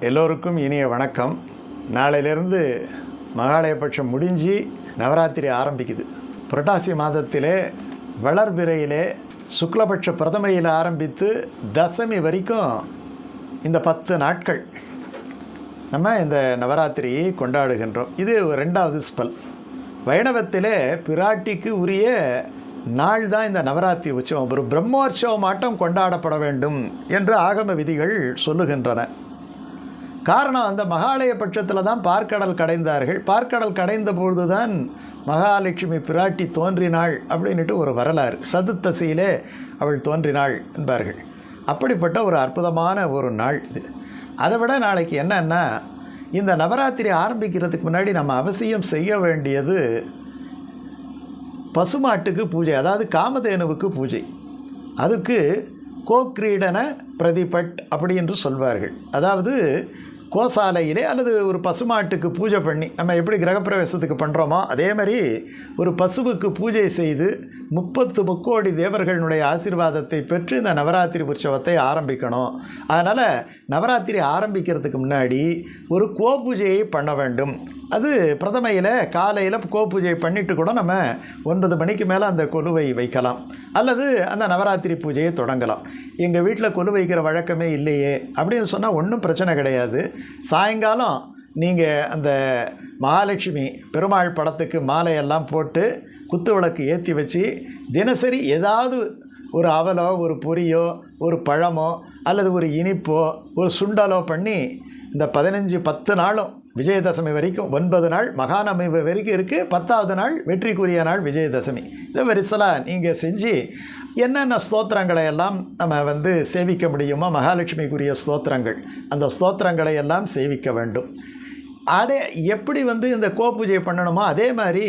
எல்லோருக்கும் இனிய வணக்கம். நாளையிலிருந்து மகாலயபட்சம் முடிஞ்சு நவராத்திரி ஆரம்பிக்குது. புரட்டாசி மாதத்திலே வளர்பிறையிலே சுக்லபட்ச பிரதமையில் ஆரம்பித்து தசமி வரைக்கும் இந்த பத்து நாட்கள் நம்ம இந்த நவராத்திரியை கொண்டாடுகின்றோம். இது ரெண்டாவது ஸ்பெல். வைணவத்திலே பிராட்டிக்கு உரிய நாள் தான் இந்த நவராத்திரி உற்சவம். ஒரு பிரம்மோற்சவம் ஆட்டம் கொண்டாடப்பட வேண்டும் என்று ஆகம விதிகள் சொல்லுகின்றன. காரணம் அந்த மகாலய பட்சத்தில் தான் பார்க்கடல் கடைந்தார்கள். பார்க்கடல் கடைந்த பொழுது தான் மகாலட்சுமி பிராட்டி தோன்றினாள் அப்படின்ட்டு ஒரு வரலாறு. சதுத்தசையிலே அவள் தோன்றினாள் என்பார்கள். அப்படிப்பட்ட ஒரு அற்புதமான ஒரு நாள் இது. அதை விட நாளைக்கு என்னன்னா இந்த நவராத்திரி ஆரம்பிக்கிறதுக்கு முன்னாடி நம்ம அவசியம் செய்ய வேண்டியது பசுமாட்டுக்கு பூஜை அதாவது காமதேனுவுக்கு பூஜை. அதுக்கு கோக்ரீடன பிரதிபட் அப்படி என்று சொல்வார்கள். அதாவது கோசாலையிலே அல்லது ஒரு பசுமாட்டுக்கு பூஜை பண்ணி நம்ம எப்படி கிரகப்பிரவேசத்துக்கு பண்ணுறோமோ அதே மாதிரி ஒரு பசுவுக்கு பூஜை செய்து முப்பத்து முக்கோடி தேவர்களுடைய ஆசீர்வாதத்தை பெற்று இந்த நவராத்திரி உற்சவத்தை ஆரம்பிக்கணும். அதனால் நவராத்திரி ஆரம்பிக்கிறதுக்கு முன்னாடி ஒரு கோ பூஜையை பண்ண வேண்டும். அது பிரதமையில் காலையில் கோ பூஜை பண்ணிட்டு கூட நம்ம ஒன்பது மணிக்கு மேலே அந்த கொலுவை வைக்கலாம். அல்லது அந்த நவராத்திரி பூஜையை தொடங்கலாம். எங்கள் வீட்டில் கொலு வைக்கிற வழக்கமே இல்லையே அப்படின்னு சொன்னால் ஒன்றும் பிரச்சனை கிடையாது. சாயங்காலம் நீங்கள் அந்த மகாலட்சுமி பெருமாள் படத்துக்கு மாலையெல்லாம் போட்டு குத்து விளக்கு ஏற்றி வச்சு தினசரி ஏதாவது ஒரு அவலோ ஒரு பொரியோ ஒரு பழமோ அல்லது ஒரு இனிப்போ ஒரு சுண்டலோ பண்ணி இந்த பதினஞ்சு பத்து நாளும் விஜயதசமி வரைக்கும் ஒன்பது நாள் மகாநவமி வரைக்கும் இருக்குது பத்தாவது நாள் வெற்றிக்குரிய நாள் விஜயதசமி. இதை வரிசலாக நீங்கள் செஞ்சு என்னென்ன ஸ்தோத்திரங்களை எல்லாம் நம்ம வந்து சேவிக்க முடியுமோ மகாலட்சுமிக்குரிய ஸ்தோத்திரங்கள் அந்த ஸ்தோத்திரங்களை எல்லாம் சேவிக்க வேண்டும். அதே எப்படி வந்து இந்த கோ பூஜை பண்ணணுமோ அதே மாதிரி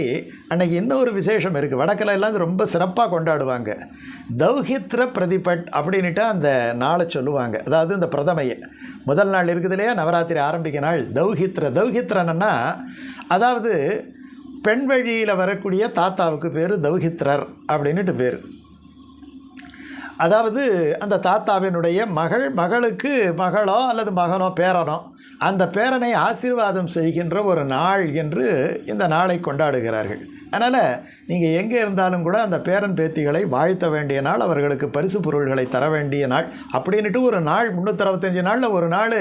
அன்றைக்கி இன்னொரு விசேஷம் இருக்குது வடக்கில் எல்லாம் ரொம்ப சிறப்பாக கொண்டாடுவாங்க. தௌஹித்ர பிரதிபட் அப்படின்ட்டு அந்த நாளை சொல்லுவாங்க. அதாவது இந்த பிரதமையை. முதல் நாள் இருக்குது இல்லையா? நவராத்திரி ஆரம்பிக்க நாள். தௌஹித்ர தௌஹித்ரன்னா அதாவது பெண் வழியில் வரக்கூடிய தாத்தாவுக்கு பேர் தௌஹித்ரர் அப்படின்ட்டு பேர். அதாவது அந்த தாத்தாவினுடைய மகள் மகளுக்கு மகளோ அல்லது மகனோ பேரனோ அந்த பேரனை ஆசீர்வாதம் செய்கின்ற ஒரு நாள் என்று இந்த நாளை கொண்டாடுகிறார்கள். அதனால் நீங்கள் எங்கே இருந்தாலும் கூட அந்த பேரன் பேத்திகளை வாழ்த்த வேண்டிய நாள் அவர்களுக்கு பரிசு பொருள்களை தர வேண்டிய நாள். அப்படின்ட்டு ஒரு நாள் முந்நூற்றறுபத்தஞ்சு நாளில் ஒரு நாள்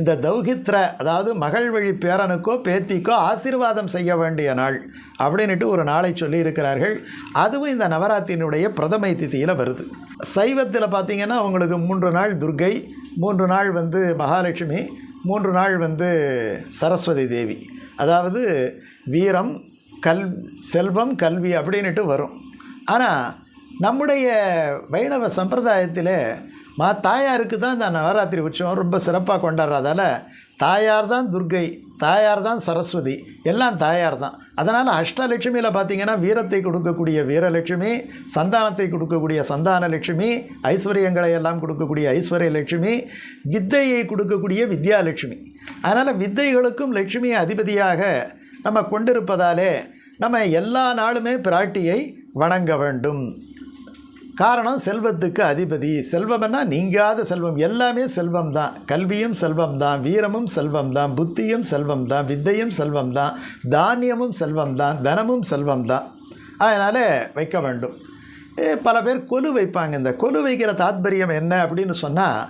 இந்த தௌஹித்ர அதாவது மகள் வழி பேரனுக்கோ பேத்திக்கோ ஆசீர்வாதம் செய்ய வேண்டிய நாள் அப்படின்ட்டு ஒரு நாளை சொல்லியிருக்கிறார்கள். அதுவும் இந்த நவராத்திரியினுடைய பிரதமை திதியில் வருது. சைவத்தில் பார்த்திங்கன்னா அவங்களுக்கு மூன்று நாள் துர்கை மூன்று நாள் வந்து மகாலட்சுமி மூன்று நாள் வந்து சரஸ்வதி தேவி. அதாவது வீரம் கல் செல்வம் கல்வி அப்படின்ட்டு வரும். ஆனால் நம்முடைய வைணவ சம்பிரதாயத்தில் மா தாயாருக்கு தான் இந்த நவராத்திரி உற்சவம் ரொம்ப சிறப்பாக கொண்டாடுறதால தாயார் தான் துர்கை தாயார் தான் சரஸ்வதி எல்லாம் தாயார் தான். அதனால் அஷ்டலட்சுமியில் பார்த்தீங்கன்னா வீரத்தை கொடுக்கக்கூடிய வீரலட்சுமி சந்தானத்தை கொடுக்கக்கூடிய சந்தான லட்சுமி ஐஸ்வர்யங்களை எல்லாம் கொடுக்கக்கூடிய ஐஸ்வர்ய லட்சுமி வித்தையை கொடுக்கக்கூடிய வித்யாலட்சுமி. அதனால் வித்தைகளுக்கும் லட்சுமி அதிபதியாக நம்ம கொண்டிருப்பதாலே நம்ம எல்லா நாளுமே பிராட்டியை வணங்க வேண்டும். காரணம் செல்வத்துக்கு அதிபதி. செல்வம்னா நீங்காத செல்வம். எல்லாமே செல்வம் தான் கல்வியும் செல்வம் தான் வீரமும் செல்வம் தான் புத்தியும் செல்வம் தான் வித்தையும் செல்வம் தான் தானியமும் செல்வம் தான் தனமும் செல்வம் தான் அதனால் வைக்க வேண்டும். பல பேர் கொலு வைப்பாங்க. இந்த கொலு வைக்கிற தாத்பரியம் என்ன அப்படின்னு சொன்னால்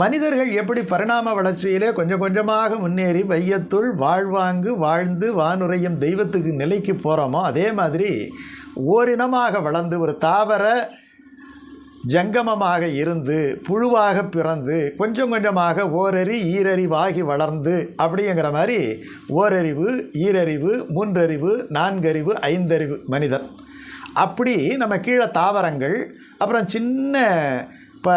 மனிதர்கள் எப்படி பரிணாம வளர்ச்சியிலே கொஞ்சம் கொஞ்சமாக முன்னேறி வையத்துள் வாழ்வாங்கு வாழ்ந்து வானுரையும் தெய்வத்துக்கு நிலைக்கு போகிறோமோ அதே மாதிரி ஓரினமாக வளர்ந்து ஒரு தாவர ஜங்கமமாக இருந்து புழுவாக பிறந்து கொஞ்சம் கொஞ்சமாக ஓரறி ஈரறிவாகி வளர்ந்து அப்படிங்கிற மாதிரி ஓரறிவு ஈரறிவு மூன்றறிவு நான்கறிவு ஐந்தறிவு மனிதன். அப்படி நம்ம கீழே தாவரங்கள் அப்புறம் சின்ன ப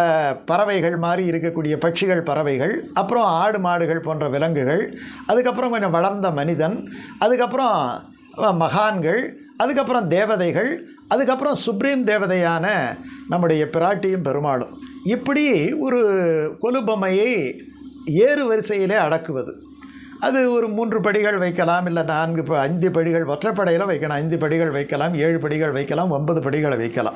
பறவைகள் மாதிரி இருக்கக்கூடிய பட்சிகள் பறவைகள் அப்புறம் ஆடு மாடுகள் போன்ற விலங்குகள் அதுக்கப்புறம் கொஞ்சம் வளர்ந்த மனிதன் அதுக்கப்புறம் மகான்கள் அதுக்கப்புறம் தேவதைகள் அதுக்கப்புறம் சுப்ரீம் தேவதையான நம்முடைய பிராட்டியும் பெருமாளும். இப்படி ஒரு கொலுபொம்மையை ஏறு வரிசையிலே அடக்குவது. அது ஒரு மூன்று படிகள் வைக்கலாம் இல்லை நான்கு ப- ஐந்து படிகள் ஒற்றைப்படையில் வைக்கலாம் ஐந்து படிகள் வைக்கலாம் ஏழு படிகள் வைக்கலாம் ஒன்பது படிகளை வைக்கலாம்.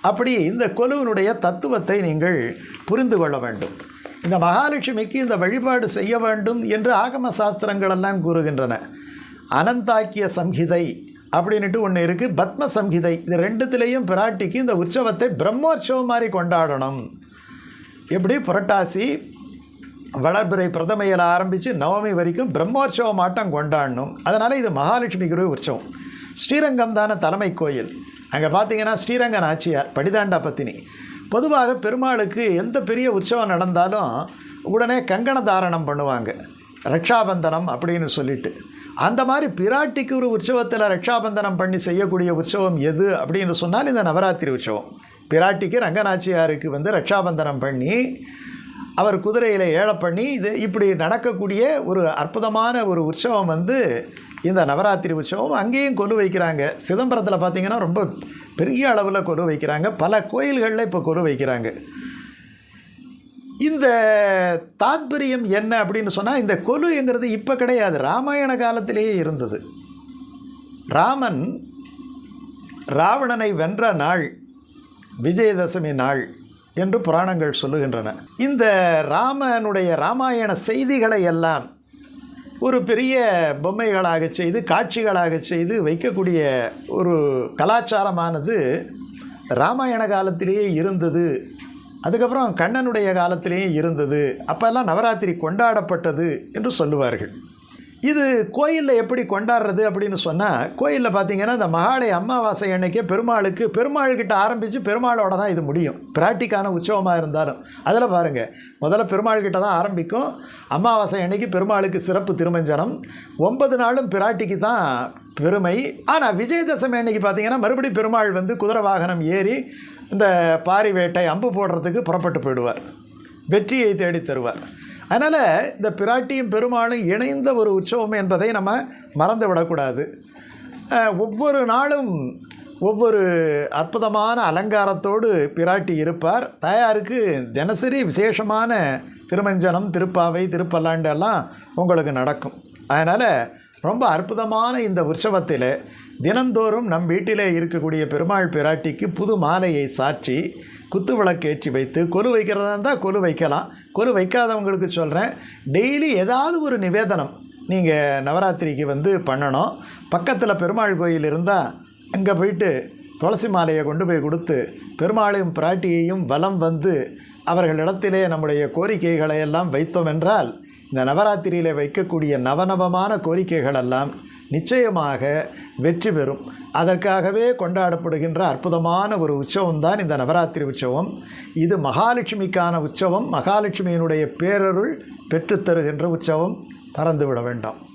அப்படி இந்த கொலுவினுடைய தத்துவத்தை நீங்கள் புரிந்து கொள்ள வேண்டும். இந்த மகாலட்சுமிக்கு இந்த வழிபாடு செய்ய வேண்டும் என்று ஆகம சாஸ்திரங்கள் எல்லாம் கூறுகின்றன. அனந்தாக்கிய சம்ஹிதை அப்படின்ட்டு ஒன்று இருக்குது பத்ம சம்ஹிதை. இது ரெண்டுத்துலேயும் பிராட்டிக்கு இந்த உற்சவத்தை பிரம்மோற்சவம் மாதிரி கொண்டாடணும். எப்படி? புரட்டாசி வளர்பிறை பிரதமையில் ஆரம்பித்து நவமி வரைக்கும் பிரம்மோற்சவம் மாட்டம் கொண்டாடணும். அதனால் இது மகாலட்சுமி குரு உற்சவம். ஸ்ரீரங்கம் தானே தலைமை கோயில். அங்கே பார்த்தீங்கன்னா ஸ்ரீரங்க நாச்சியார் படிதாண்டா பத்தினி. பொதுவாக பெருமாளுக்கு எந்த பெரிய உற்சவம் நடந்தாலும் உடனே கங்கண தாரணம் பண்ணுவாங்க. ரக்ஷாபந்தனம் அப்படின்னு சொல்லிட்டு. அந்த மாதிரி பிராட்டிக்கு ஒரு உற்சவத்தில் ரக்ஷாபந்தனம் பண்ணி செய்யக்கூடிய உற்சவம் எது அப்படின்னு சொன்னால் இந்த நவராத்திரி உற்சவம். பிராட்டிக்கு ரங்கநாச்சியாருக்கு வந்து ரக்ஷாபந்தனம் பண்ணி அவர் குதிரையில் ஏழ பண்ணி இது இப்படி நடக்கக்கூடிய ஒரு அற்புதமான ஒரு உற்சவம் வந்து இந்த நவராத்திரி உற்சவம். அங்கேயும் கொலு வைக்கிறாங்க. சிதம்பரத்தில் பார்த்திங்கன்னா ரொம்ப பெரிய அளவில் கொலு வைக்கிறாங்க. பல கோயில்களில் இப்போ கொலு வைக்கிறாங்க. இந்த தாத்பரியம் என்ன அப்படின்னு சொன்னால் இந்த கொலுங்கிறது இப்போ கிடையாது. ராமாயண காலத்திலேயே இருந்தது. ராமன் ராவணனை வென்ற நாள் விஜயதசமி நாள் என்று புராணங்கள் சொல்லுகின்றன. இந்த ராமனுடைய ராமாயண செய்திகளை எல்லாம் ஒரு பெரிய பொம்மைகளாக செய்து காட்சிகளாக செய்து வைக்கக்கூடிய ஒரு கலாச்சாரமானது ராமாயண காலத்திலேயே இருந்தது அதுக்கப்புறம் கண்ணனுடைய காலத்திலேயும் இருந்தது. அப்போல்லாம் நவராத்திரி கொண்டாடப்பட்டது என்று சொல்லுவார்கள். இது கோயிலில் எப்படி கொண்டாடுறது அப்படின்னு சொன்னால் கோயிலில் பார்த்தீங்கன்னா இந்த மகாலய அமாவாசை அன்னைக்கே பெருமாளுக்கு பெருமாள்கிட்ட ஆரம்பித்து பெருமாளோட தான் இது முடியும். பிராட்டிக்கான உற்சவமாக இருந்தாலும். அதில் பாருங்கள் முதல்ல பெருமாள்கிட்ட தான் ஆரம்பிக்கும். அமாவாசை அன்னைக்கு பெருமாளுக்கு சிறப்பு திருமஞ்சனம். ஒன்பது நாளும் பிராட்டிக்கு தான் பெருமை. ஆனால் விஜயதசமி அன்னைக்கு பார்த்தீங்கன்னா மறுபடியும் பெருமாள் வந்து குதிரை வாகனம் ஏறி இந்த பாரி வேட்டை அம்பு போடுறதுக்கு புறப்பட்டு போயிடுவார். வெற்றியை தேடி தருவார். அதனால் இந்த பிராட்டியும் பெருமாளும் இணைந்த ஒரு உற்சவம் என்பதை நம்ம மறந்து விடக்கூடாது ஒவ்வொரு நாளும் ஒவ்வொரு அற்புதமான அலங்காரத்தோடு பிராட்டி இருப்பார். தாயாருக்கு தினசரி விசேஷமான திருமஞ்சனம் திருப்பாவை திருப்பல்லாண்டு எல்லாம் உங்களுக்கு நடக்கும். அதனால் ரொம்ப அற்புதமான இந்த உற்சவத்தில் தினந்தோறும் நம் வீட்டிலே இருக்கக்கூடிய பெருமாள் பிராட்டிக்கு புது மாலையை சாற்றி குத்து விளக்கேற்றி வைத்து கொலு வைக்கிறதா இருந்தால் கொலு வைக்கலாம். கொலு வைக்காதவங்களுக்கு சொல்கிறேன் டெய்லி ஏதாவது ஒரு நிவேதனம் நீங்கள் நவராத்திரிக்கு வந்து பண்ணணும். பக்கத்தில் பெருமாள் கோயில் இருந்தால் அங்கே போயிட்டு துளசி மாலையை கொண்டு போய் கொடுத்து பெருமாளையும் பிராட்டியையும் வலம் வந்து அவர்களிடத்திலே நம்முடைய கோரிக்கைகளை எல்லாம் வைத்தோம் என்றால் இந்த நவராத்திரியில் வைக்கக்கூடிய நவநவமான கோரிக்கைகள் எல்லாம் நிச்சயமாக வெற்றி பெறும். அதற்காகவே கொண்டாடப்படுகின்ற அற்புதமான ஒரு உற்சவம் தான் இந்த நவராத்திரி உற்சவம். இது மகாலட்சுமிக்கான உற்சவம். மகாலட்சுமியினுடைய பேரருள் பெற்றுத்தருகின்ற உற்சவம். மறந்துவிட வேண்டாம்.